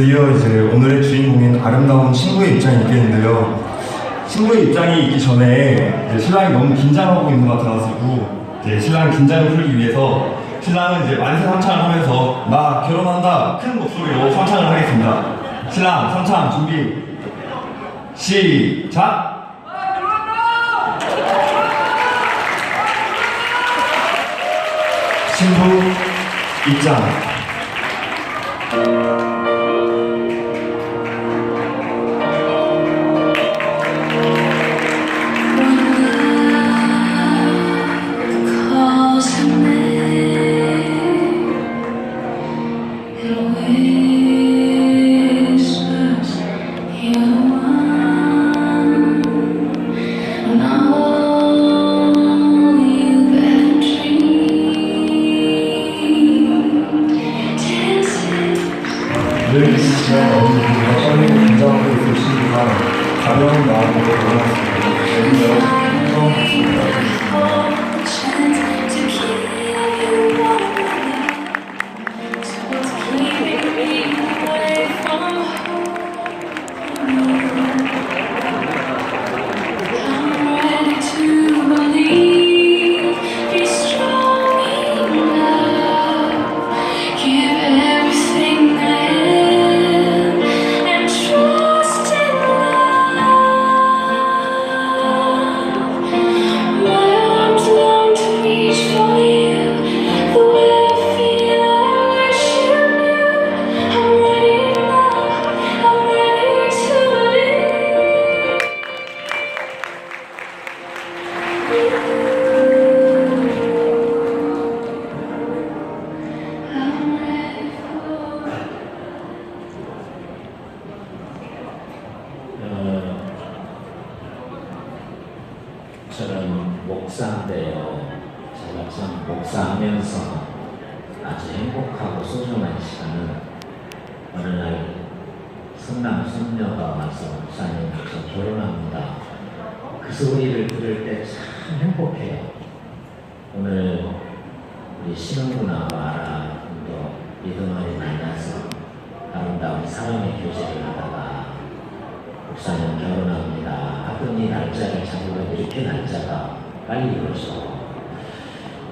드디어 이제 오늘의 주인공인 아름다운 친구의 입장이 있겠는데요. 친구의 입장이 있기 전에 신랑이 너무 긴장하고 있는 것 같아가지고 이제 신랑 긴장을 풀기 위해서 신랑은 이제 만세 삼창을 하면서 나 결혼한다 큰 목소리로 삼창을 하겠습니다. 신랑 삼창 준비 시작. 신부 입장. 저는 목사인데요. 제가 참 목사하면서 아주 행복하고 소중한 시간은 어느 날 성남 손녀가 와서 목사님 저 결혼합니다. 그 소리를 들을 때 참 행복해요. 오늘 우리 신흥구나 와라 또 리더만이 만나서 아름다운 사랑의 교제를 하다가 목사님 결혼합니다. 하더니 날짜를 잡으면 이렇게 날짜가 빨리 오죠.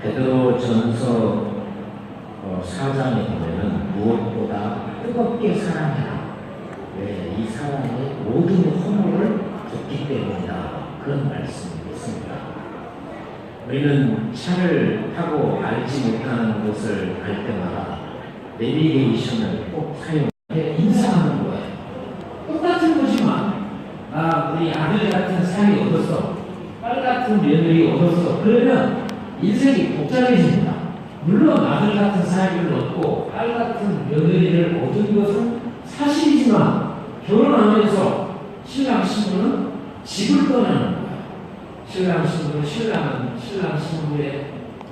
베드로 전서 어, 4장에 보면은 무엇보다 뜨겁게 사랑해라. 왜? 이 사랑이 모든 허물을 덮기 때문이다. 그런 말씀이 있습니다. 우리는 차를 타고 알지 못하는 곳을 갈 때마다 내비게이션을 꼭 사용해 인사하는 거예요. 똑같은 거지만 아 우리 아들 같은 사이 얻었어. 딸 같은 며느리 얻었어. 그러면 인생이 복잡해집니다. 물론 아들 같은 사이를 얻고 딸 같은 며느리를 얻은 것은 사실이지만 결혼하면서 신랑 신부는 집을 떠나는 거예요 신랑 신부는 신랑은 신랑 신부의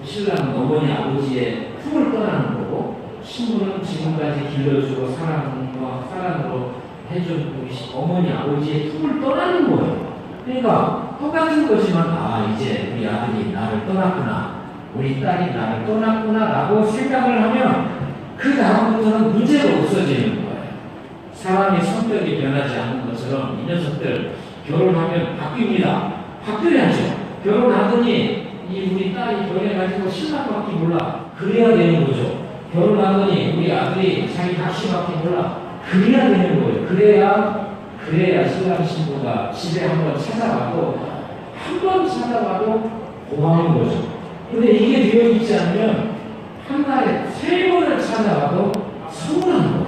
신랑은 어머니 아버지의 품을 떠나는 거고 신부는 지금까지 길러주고 사랑과 사랑으로 해준 우리 어머니 아버지의 품을 떠나는 거예요. 그러니까 똑같은 거지만 아 이제 우리 아들이 나를 떠났구나, 우리 딸이 나를 떠났구나라고 생각을 하면 그 다음부터는 문제가 없어지는 거예요. 사람의 성격이 변하지 않는 것처럼 이 녀석들 결혼하면 바뀝니다. 바뀌어야죠. 결혼하더니 이 우리 딸이 결혼해가지고 신랑밖에 몰라. 그래야 되는 거죠. 결혼하더니 우리 아들이 자기 닥치밖에 몰라. 그래야 되는 거예요. 그래야 그래야 신랑 신부가 집에 한번 찾아가도 한 번 찾아가도 고마운 거죠. 근데 이게 되어 있지 않으면 한 달에 세 번을 찾아가도 서운한 거예요.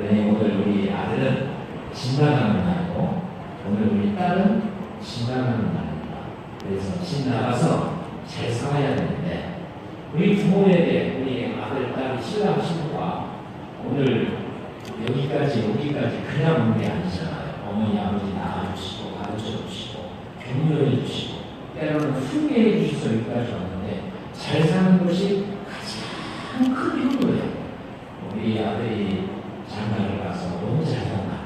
네, 오늘 우리 아들은 집 나가는 날이고 오늘 우리 딸은 집 나가는 날입니다. 그래서 집 나가서 잘 살아야 되는데 우리 부모에게 우리 아들, 딸, 신랑, 신부가 오늘 여기까지 온게 아니잖아요. 어머니, 아버지 낳아주시고 가르쳐 주시고 격려해 주시고 때로는 훈계해 주셔서 여기까지 왔는데 잘 사는 것이 가장 큰 효도예요. 우리 아들이 장가를 가서 너무 잘 산다.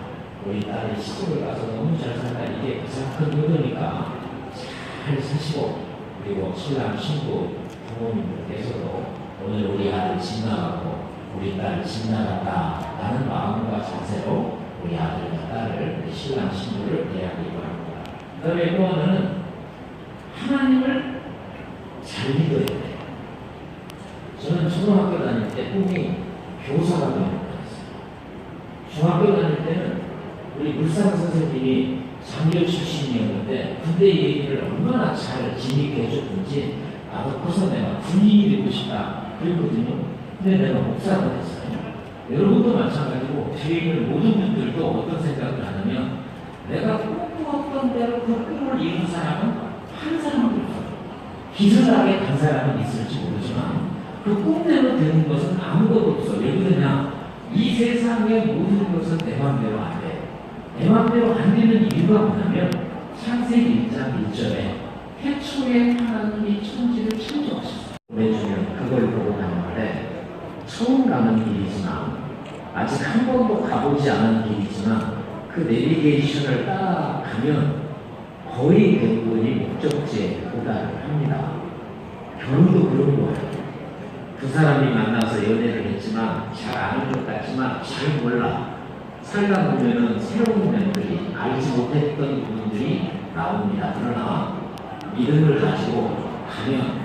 우리 딸이 시집을 가서 너무 잘 산다. 이게 가장 큰 효도니까 잘 사시고 그리고 신랑 신부 부모님들께서도 오늘 우리 아들 집 나가고 우리 딸 집나갔다 라는 마음과 자세로 우리 아들과 딸을 우리 신랑 신부를 대하기 바랍니다. 그 다음에 또 하나는 하나님을 잘 믿어야 돼요. 저는 초등학교 다닐 때 꿈이 교사가 되는 거였어요. 중학교 다닐 때는 우리 물산 선생님이 장교 출신이었는데 군대 얘기를 얼마나 잘 재밌게 해줬는지 나도 커서 내가 군인이 되고 싶다 그랬거든요. 근데 내가 목사가 됐어요. 여러분도 마찬가지고 뒤에 있는 모든 분들도 어떤 생각을 하냐면 내가 꿈꾸었던 대로 그 꿈을 이룬 사람은 한 사람도 없어요. 기술하게 간 사람은 있을지 모르지만 그 꿈대로 되는 것은 아무것도 없어. 왜 그러냐? 이 세상의 모든 것은 내 마음대로 안 돼. 내 마음대로 안 되는 이유가 뭐냐면 창세기 1장 1절에 태초에 하나님이 천지를 창조하셨어요. 보내주면 그걸 보고 가는 말에 처음 가는 길이지만 아직 한 번도 가보지 않은 길이지만 그 내비게이션을 따라가면 거의 대부분이 목적지에 도달을 합니다. 결혼도 그런 거예요. 두 사람이 만나서 연애를 했지만 잘 아는 것 같지만 잘 몰라. 살다 보면은 새로운 면들이 알지 못했던 부분들이 나옵니다. 그러나 믿음을 가지고 가면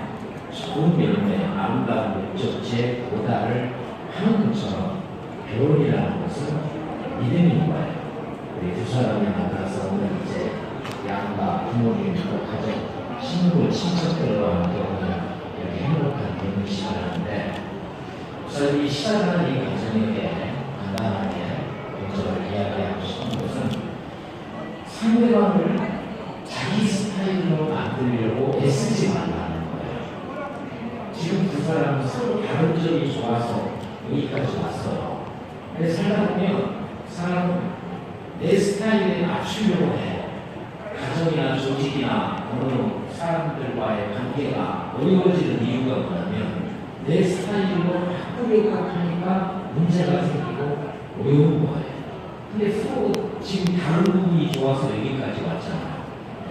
열매, 아름다운 목적지에 도달을 하는 것처럼 결혼이라는 것은 믿음인 거예요. 우리 두 사람이 만나서 오늘 이제 양가 부모님과 가족, 친구, 친척들과 함께 오늘 이렇게 행복한 결혼 시간을 하는데 우선 이 시작하는 이 과정에게 간단하게 먼저 이야기하고 싶은 것은 상대방을 자기 스타일로 만들려고 애쓰지. 지금 두 사람은 서로 다른 점이 좋아서 여기까지 왔어요. 근데 살다 보면 사람은 내 스타일에 맞추려고 해. 가정이나 조직이나 어느 사람들과의 관계가 어려워지는 이유가 뭐냐면 내 스타일로 바꾸려고 하니까 문제가 생기고 어려운 거예요. 근데 서로 지금 다른 부분이 좋아서 여기까지 왔잖아요.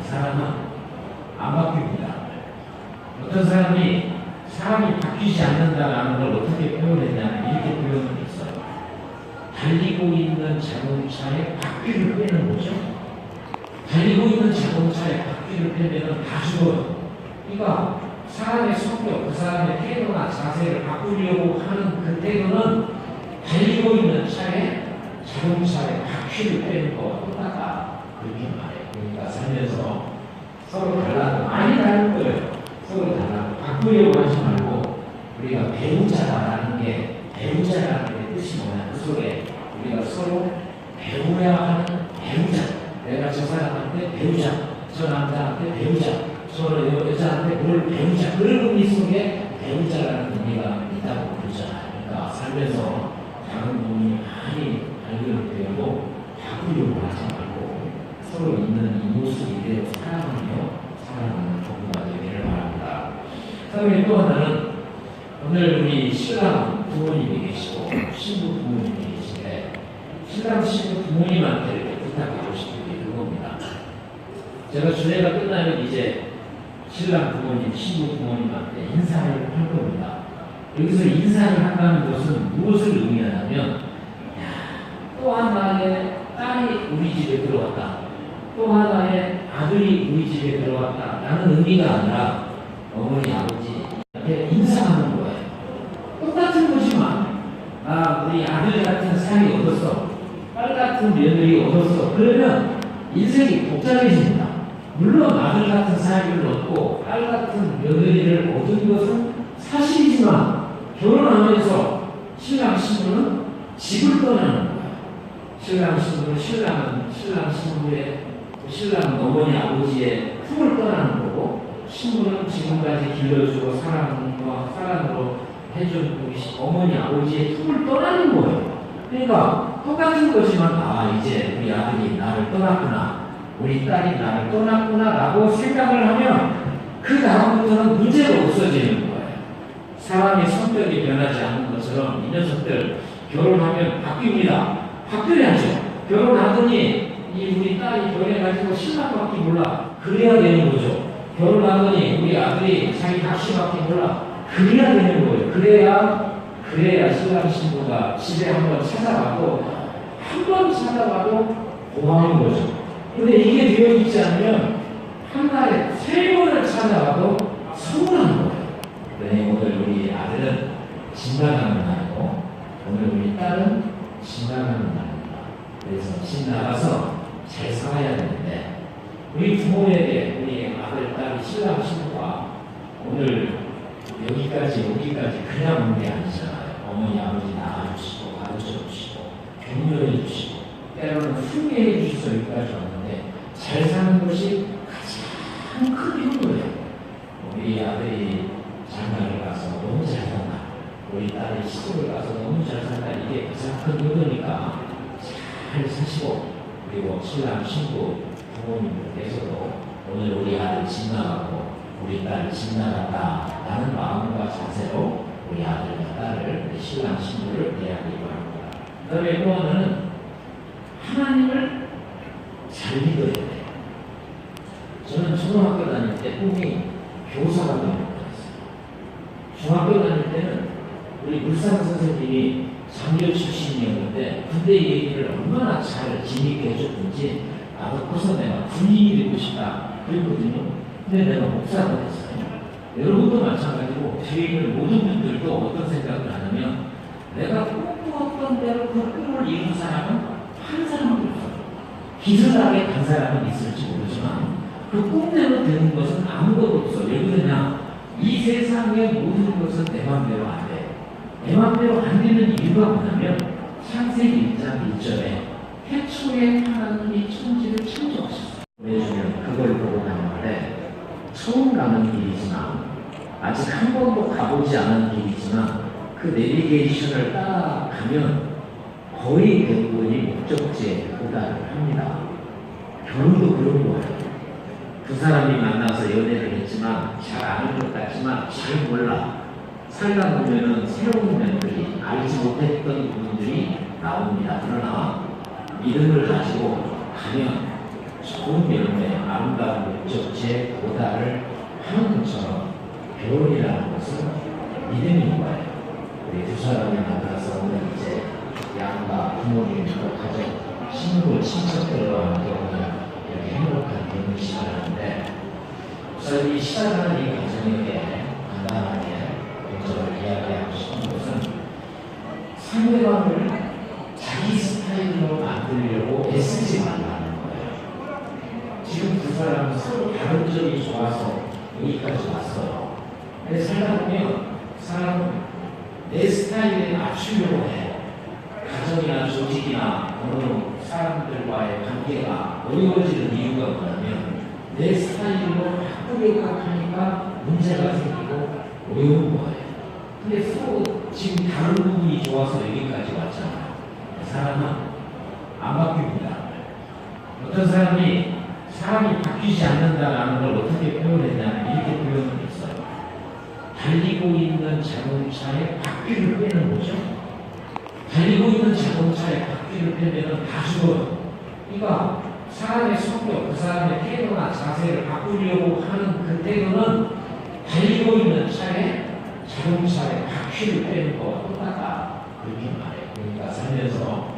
사람은 안 바뀝니다. 어떤 사람이 사람이 바뀌지 않는다라는 걸 어떻게 표현했냐면 이렇게 표현했어요. 달리고 있는 자동차에 바퀴를 빼는 거죠. 달리고 있는 자동차에 바퀴를 빼면 다 죽어요. 그러니까 사람의 성격, 그 사람의 태도나 자세를 바꾸려고 하는 그 태도는 달리고 있는 차에 자동차에 바퀴를 빼는 거와 똑같다. 그렇게 말해요. 그러니까 살면서 서로 달라도 많이 다른 거예요. 달라도 바꾸려고 하지 말고 우리가 배우자라는 게 배우자라는 게 뜻이 뭐냐? 그 속에 우리가 서로 배워야 하는 배우자. 내가 저 사람한테 배우자 저 남자한테 배우자 저 여- 여자한테 뭘 배우자. 그런 의미 속에 배우자라는 의미가 있다고 그러잖아요. 그러니까 살면서 다른 부분이 많이 발견되고 바꾸려고 하지 말고 서로 있는 이 모습 이대로 사랑하며 살아가는 부부가 되기를 바랍니다 그 다음에 또 하나는 오늘 우리 신랑 부모님이 계시고 신부 부모님이 계신데 신랑 신부 부모님한테 이렇게 부탁하고 싶은 게 그겁니다. 제가 주례가 끝나면 이제 신랑 부모님, 신부 부모님한테 인사를 할 겁니다. 여기서 인사를 한다는 것은 무엇을 의미하냐면 야, 또 하나의 딸이 우리 집에 들어왔다. 또 하나의 아들이 우리 집에 들어왔다 라는 의미가 아니라 어머니, 아버지 한테 인사하는 거예요. 똑같은 거지만 아 우리 아들 같은 사이 얻었어. 딸 같은 며느리 얻었어. 그러면 인생이 복잡해집니다. 물론 아들 같은 사이를 얻고 딸 같은 며느리를 얻은 것은 사실이지만 결혼하면서 신랑 신부는 집을 떠나는 거예요 신랑 신부는 신랑은 신랑 신부의 신랑은 어머니 아버지의 품을 떠나는 거고 신부는 지금까지 길러주고 사랑과 사랑으로 해준 우리 어머니 아버지의 품을 떠나는 거예요. 그러니까 똑같은 거지만 아 이제 우리 아들이 나를 떠났구나, 우리 딸이 나를 떠났구나 라고 생각을 하면 그 다음부터는 문제가 없어지는 거예요. 사람의 성격이 변하지 않는 것처럼 이 녀석들 결혼하면 바뀝니다. 바뀌어야죠. 결혼하더니 이 우리 딸이 결혼해가지고 신랑밖에 몰라. 그래야 되는 거죠. 결혼하더니 우리 아들이 자기 닥치밖에 몰라. 그래야 되는 거예요. 그래야 그래야 신랑 신부가 집에 한번 찾아와도 한번 찾아와도 고마운 거죠. 근데 이게 되어 있지 않으면 한 달에 세 번을 찾아와도 서운한 거예요. 네, 오늘 우리 아들은 집 나가는 날이고 오늘 우리 딸은 집 나가는 날입니다. 그래서 집 나가서 잘 살아야 되는데 우리 부모에게 우리 아들, 딸, 신랑, 신부가 오늘 여기까지 오기까지 그냥 온 게 아니잖아요. 어머니, 아버지 낳아주시고 가르쳐 주시고 격려해 주시고 때로는 후회해 주셔서 여기까지 왔는데 잘 사는 것이 가장 큰 효도예요. 우리 아들이 장가를 가서 너무 잘 산다. 우리 딸이 시집을 가서 너무 잘 산다. 이게 가장 큰 효도니까 잘 사시고 그리고 신랑 신부 부모님들께서도 오늘 우리 아들 집 나가고 우리 딸 집 나간다 라는 마음과 자세로 우리 아들과 딸을 우리 신랑 신부를 대하기 바랍니다. 그 다음에 또 하나는 하나님을 잘 믿어야 돼요. 저는 초등학교 다닐 때 꿈이 교사가 되는 거였어요. 중학교 다닐 때는 우리 물산 선생님이 장교 출신이었는데 군대 얘기를 얼마나 잘 재밌게 해줬는지 나도 커서 내가 군인이 되고 싶다 그랬거든요. 근데 내가 목사가 됐어요. 여러분도 마찬가지로 뒤에 있는 모든 분들도 어떤 생각을 하냐면 내가 꿈꾸었던 대로 그 꿈을 이룬 사람은 한 사람도 없어요. 기술하게 간 사람은 있을지 모르지만 그 꿈대로 되는 것은 아무것도 없어. 왜 그러냐? 이 세상의 모든 것은 내 마음대로 안 돼. 내 마음대로 안 되는 이유가 뭐냐면 창세기 1장 1절에 태초에 하나님이 천지를 창조하셨어. 보내주면 그걸 보고 가는 말에 처음 가는 길이지만 아직 한 번도 가보지 않은 길이지만 그 내비게이션을 따라가면 거의 대부분이 목적지에 도달을 합니다. 결혼도 그런 거예요. 두 사람이 만나서 연애를 했지만 잘 아는 것 같지만 잘 몰라. 살다 보면은 새로운 면들이 알지 못했던 부분들이 나옵니다. 그러나 믿음을 가지고 가면 좋은 열매, 아름다운 목적지에 도달을 하는 것처럼 결혼이라는 것은 믿음인 거예요. 우리 두 사람이 만나서 오늘 이제 양가 부모님과 가족, 친구, 친척들과 함께 오늘 이렇게 행복한 결혼식을 하는데 우선 이 시작하는 이 과정에게 간단하게 먼저 이야기하고 싶은 것은 상대방을 자기 스타일로 만들려고 애쓰지 말라는 거예요. 지금 두 사람은 서로 다른 점이 좋아서 여기까지 왔어요. 근데 살다 보면 사람은 내 스타일에 맞추려고 해. 가정이나 조직이나 어느 사람들과의 관계가 어려워지는 이유가 뭐냐면 내 스타일로 바꾸려고 하니까 문제가 생기고 어려운 거예요. 근데 서로 지금 다른 부분이 좋아서 여기까지 왔잖아요. 사람은 안 바뀝니다. 어떤 사람이 사람이 바뀌지 않는다라는 걸 어떻게 표현했냐면 이렇게 표현했어요. 달리고 있는 자동차에 바퀴를 빼는 거죠. 달리고 있는 자동차에 바퀴를 빼면 다 죽어요. 그러니까 사람의 성격, 그 사람의 태도나 자세를 바꾸려고 하는 그 태도는 달리고 있는 차에 자동차에 바퀴를 빼는 거와 똑같다. 그렇게 말해요. 그러니까 살면서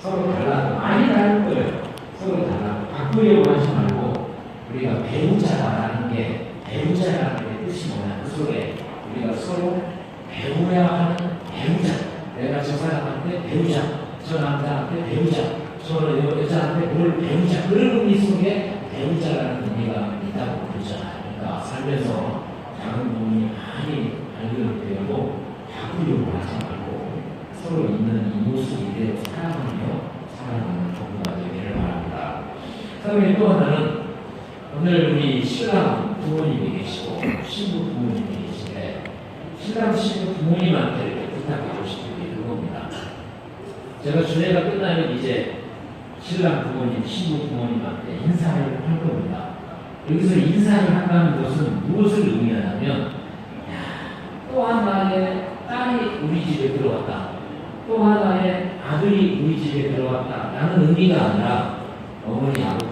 서로 달라도 많이 다른 거예요. 서로 달라도 바꾸려고 하지 말고 우리가 배우자라는 게 배우자라는 게 뜻이 뭐냐? 그 속에 우리가 서로 배워야 하는 배우자. 내가 저 사람한테 배우자 저 남자한테 배우자 저 여- 여자한테 뭘 배우자. 그런 의미 속에 배우자라는 의미가 있다고 그러잖아요. 그러니까 살면서 다른 부분이 많이 발견되고 바꾸려고 하지 서로 있는 이 모습 이대로 사랑하며 살아가는 부부가 되기를 바랍니다. 그다음에 또 하나는 오늘 우리 신랑 부모님이 계시고 신부 부모님이 계신데 신랑 신부 부모님한테 부탁하고 싶은 게 그겁니다. 제가 주례가 끝나면 이제 신랑 부모님, 신부 부모님한테 인사를 할 겁니다. 여기서 인사를 한다는 것은 무엇을 의미하냐면 야, 또 하나의 딸이 우리 집에 들어왔다. 또 하나의 아들이 우리 집에 들어왔다 라는 의미가 아니라 어머니 아버지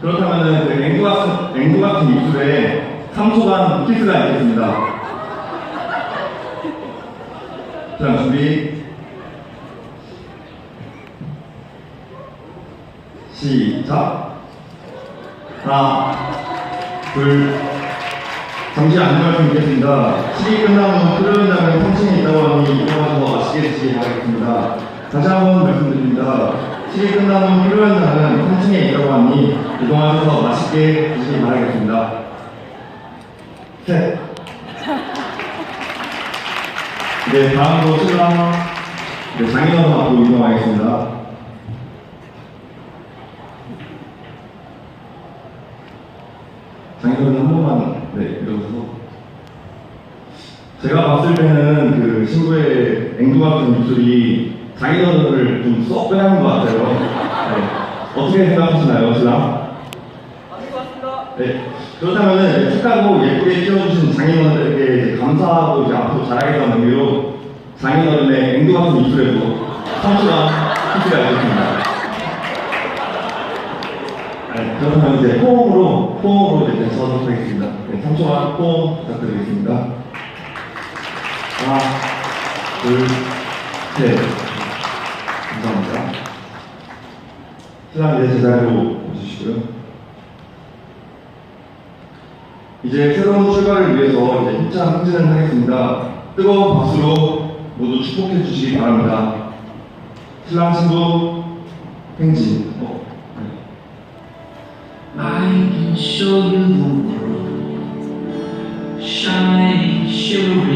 그렇다면은 그 앵두 같은, 앵두 같은 입술에 3초간 키스가 있겠습니다. 자, 준비. 시작. 하나, 둘, 잠시 안내 말씀드리겠습니다. 시기 끝난 후 필요한다면 3층에 있다고 하니 이동하셔서 맛있게 드시기 바라겠습니다. 다시 한 번 말씀드립니다. 시기 후 필요한다면 3층에 있다고 하니 이동하셔서 맛있게 드시기 바라겠습니다. 셋. 네, 다음으로 신랑 네, 장인어른 앞으로 이동하겠습니다. 장인어른 한 번만 네, 일어서서 제가 봤을 때는 그 신부의 앵두 같은 입술이 장인어른을 좀 쏙 빼앗는 것 같아요. 네. 어떻게 생각하시나요, 신랑? 네. 그렇다면은 착하고 예쁘게 키워주신 장인어른에게 감사하고 이제 앞으로 잘하겠다는 의미로 장인어른의 앵두 같은 입술에도 성실한 키스가 있겠습니다. 네, 그렇다면 이제 호응으로, 호응으로 이제 서도록 하겠습니다. 네, 3초간 호응 부탁드리겠습니다. 하나, 둘, 셋. 감사합니다. 신랑 이제 제자리로 오주시고요. 이제 새로운 출발을 위해서 이제 힘찬 행진을 하겠습니다. 뜨거운 박수로 모두 축복해 주시기 바랍니다. 신랑 신부 행진. 어, 네. I can show you the world, shining, shimmering,